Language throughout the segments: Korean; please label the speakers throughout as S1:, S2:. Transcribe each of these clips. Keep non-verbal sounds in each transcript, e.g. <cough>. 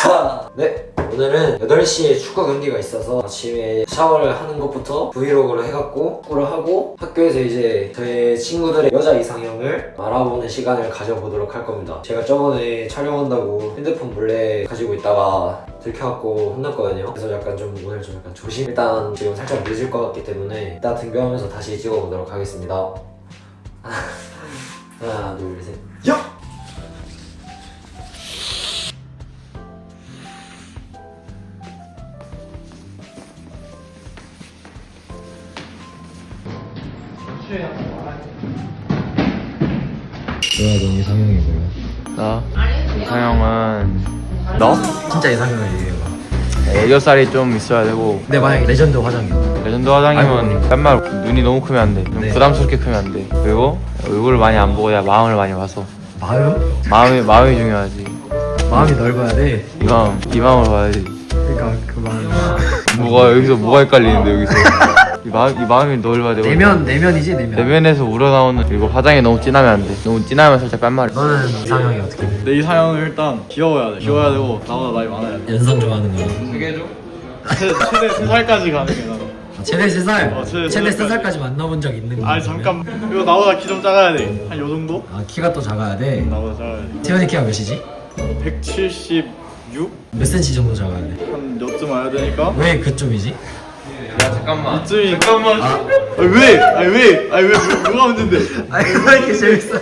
S1: 자, 네. 오늘은 8시에 축구 경기가 있어서 아침에 샤워를 하는 것부터 브이로그로 해갖고 축구를 하고 학교에서 이제 저희 친구들의 여자 이상형을 알아보는 시간을 가져보도록 할 겁니다. 제가 저번에 촬영한다고 핸드폰 몰래 가지고 있다가 들켜갖고 혼났거든요. 그래서 약간 좀 오늘 좀 약간 조심. 일단 지금 살짝 늦을 것 같기 때문에 이따 등교하면서 다시 찍어보도록 하겠습니다. <laughs> 하나, 둘, 셋. 넌 이상형이 뭐야?
S2: 나 이상형은 너?
S1: 진짜 얘기해봐.
S2: 애교살이 좀 있어야 되고
S1: 근데 만약에 레전드 화장이야.
S2: 레전드 화장이면 딴말 눈이 너무 크면 안 돼. 좀
S1: 네.
S2: 부담스럽게 크면 안 돼. 그리고 얼굴을 많이 안 보고 야 마음을 많이 봐서
S1: 마음?
S2: 마음이 마음이 중요하지.
S1: 마음이 넓어야 돼.
S2: 이 마음 이 마음을 봐야지.
S1: 그러니까 그 마음.
S2: 뭐가 여기서 뭐가 헷갈리는데 여기서 이 마음 이 마음이 넓어야 되고
S1: 내면 내면이지 내면.
S2: 내면에서 우러나오는 그리고 화장이 너무 진하면 안 돼. 너무 진하면 살짝 빤말해.
S1: 너는 이상형이 어떻게 돼?
S3: 내 이상형은 일단 귀여워야 돼. 귀여워야 되고 나보다 나이 많아야 돼.
S1: 연상 좋아하는 거.
S3: 최- 최대 3살까지 가는 게 나도.
S1: 최대 3살.
S3: 어, 최대
S1: 최대
S3: 세 살까지.
S1: 3살까지 만나본 적 있는 거.
S3: 아니 잠깐 그리고 나보다 키 좀 작아야 돼. 한 요 정도?
S1: 아 키가 또 작아야 돼.
S3: 나보다 작아야 돼.
S1: 태현이 키가 몇이지?
S3: 176?
S1: 몇 센치 정도 작아야 돼?
S3: 한 여쯤 와야 되니까.
S1: 왜 그쯤이지?
S2: 잠깐만.
S3: 이쯤이 잠깐만. 아. 니 왜? 아니 왜? 아니 왜? 뭐- 뭐가 문제인데?
S1: 아니 왜 이렇게 재밌어?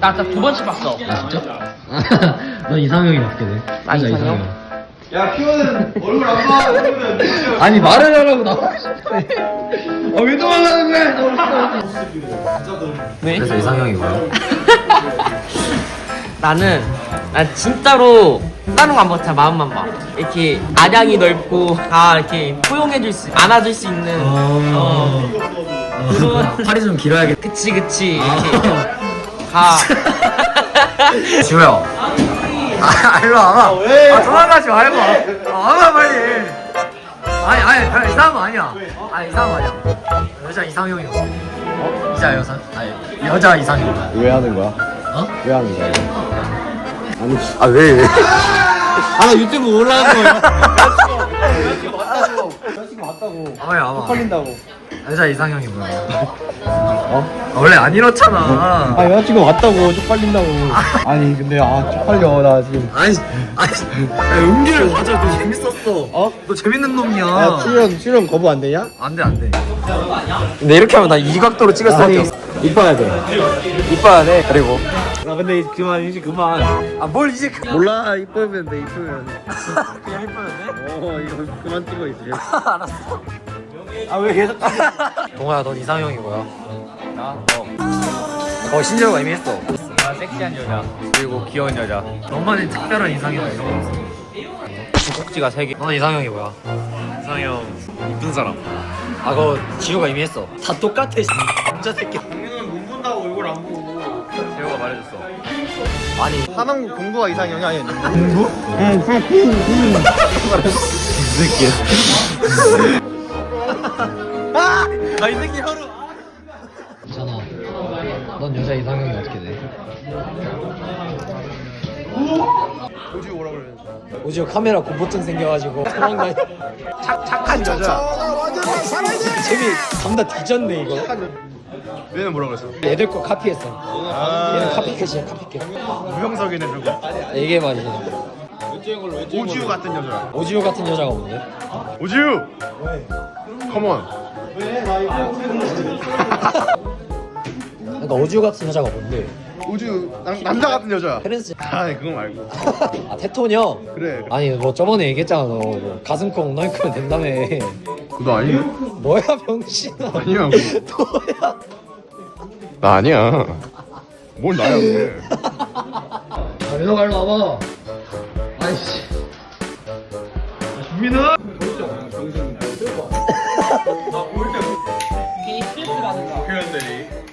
S4: 나두 번씩 봤어.
S1: 아 진짜? <laughs> 넌 이상형이 어떻게 돼?
S4: 아,
S1: 진짜
S4: 이상형?
S3: 야 키워는 얼굴 안 봐. <laughs>
S1: 아니 말을 하라고 나오고. 아왜 도망가는 거야? 너무
S4: 네?
S1: 그래서 이상형이 뭐야? <laughs>
S4: 나는 난 진짜로 다른 거안 보자 마음만 봐. 이렇게 아량이 넓고 다 이렇게 포용해줄 수, 안아줄 수 있는. 어.
S1: 어, 팔이 좀 길어야겠다.
S4: 그치 그치.
S1: 아.
S4: 이렇게 가. <laughs>
S1: 지호야. 아, 일로 와봐.
S3: 왜?
S1: 아, 도망가지 말고. 아, 와봐, 빨리. 아니, 아니, 별 이상한 거 아니야. 아니, 이상한 거 아니야. 여자 이상형이 어떻게 돼? 어? 여자 여상? 아니, 여자 이상형.
S5: 왜 하는 거야?
S1: 어?
S5: 왜 하는 거야?
S1: 아, 왜, 왜? <laughs>
S5: 아, 나 유튜브 올라간 거야.
S1: 아니, 와봐.
S5: 헷갈린다고.
S1: 여자 이상형이 뭐야? 어? 아, 원래 안 이렇잖아.
S5: 아, 여자친구 왔다고, 쪽팔린다고. 아니, 근데, 아, 쪽팔려. 나 지금.
S1: 아니, 아니, 야, 은기를 맞아. 너 재밌었어. 어? 너 재밌는 놈이야.
S5: 야, 출연, 출연 거부 안 되냐?
S1: 안 돼, 안 돼. 근데 이렇게 하면 나 이 각도로 찍을 수 밖에 없어.
S5: 이뻐야 돼.
S1: 이뻐야 돼. 그리고.
S5: 아, 근데 그만, 이제 그만.
S1: 아, 뭘 이제 그.
S5: 몰라, 이쁘면 돼, 이쁘면. <laughs>
S1: 그냥 이뻐야 돼?
S5: 어, 이거 그만 찍어, 이제. <laughs>
S1: 알았어.
S5: 아, 왜 계속
S1: 동아야, 넌 이상형이 뭐야?
S2: 나? 어.
S1: 어, 신재호가 이미 했어.
S2: 나 섹시한 여자 그리고 귀여운 여자.
S1: 너만의 특별한 이상형 이런 거 없어.
S2: 꼭지가 세 개.
S1: 너는 이상형이 뭐야?
S3: 이상형 이쁜 사람.
S1: 아, 그거 지호가 이미 했어. 다 똑같아, 씨. 남자 새끼.
S3: 얼굴 안 보고.
S2: 재호가 말해줬어.
S1: 아니,
S5: 하남 공부가 이상형이 아니야.
S3: 아이 새끼 혀로.
S1: 있잖아. 넌 여자 이상형이 어떻게 돼?
S5: 오지우 오라 그래.
S1: 오지호 카메라 공포증 생겨가지고 도망가. 착, 착한 여자. 재미 감다 뒤졌네, 이거.
S5: 얘는 뭐라 그랬어?
S1: 애들 거 카피했어.
S5: 아,
S1: 얘는 카피캣이야, 카피캣.
S5: 무형석이네, 저거.
S1: 이게 말이지.
S5: 오지우 같은 여자.
S1: 오지호 같은 여자가 뭔데?
S5: 오지우! 컴온.
S1: 그러니까 오지호 같은 여자가 뭔데?
S5: 오지우, 남, 남자 같은 여자.
S1: 페렌스.
S5: 아니, 그거 말고. <laughs>
S1: 아 테토녀.
S5: 그래.
S1: 아니 뭐 저번에 얘기했잖아 너 뭐, 가슴콩 엉덩이 크면 된다며.
S5: 그거 아니야?
S1: 뭐야 병신아.
S5: 아니야. <laughs>
S1: 뭐야?
S5: 나 아니야. 뭘 나야, 그래.
S1: 아 민호 갈로 와봐. 아이씨.
S3: 민우.
S4: 괜히 스트레스 받는다.
S3: 표현들이.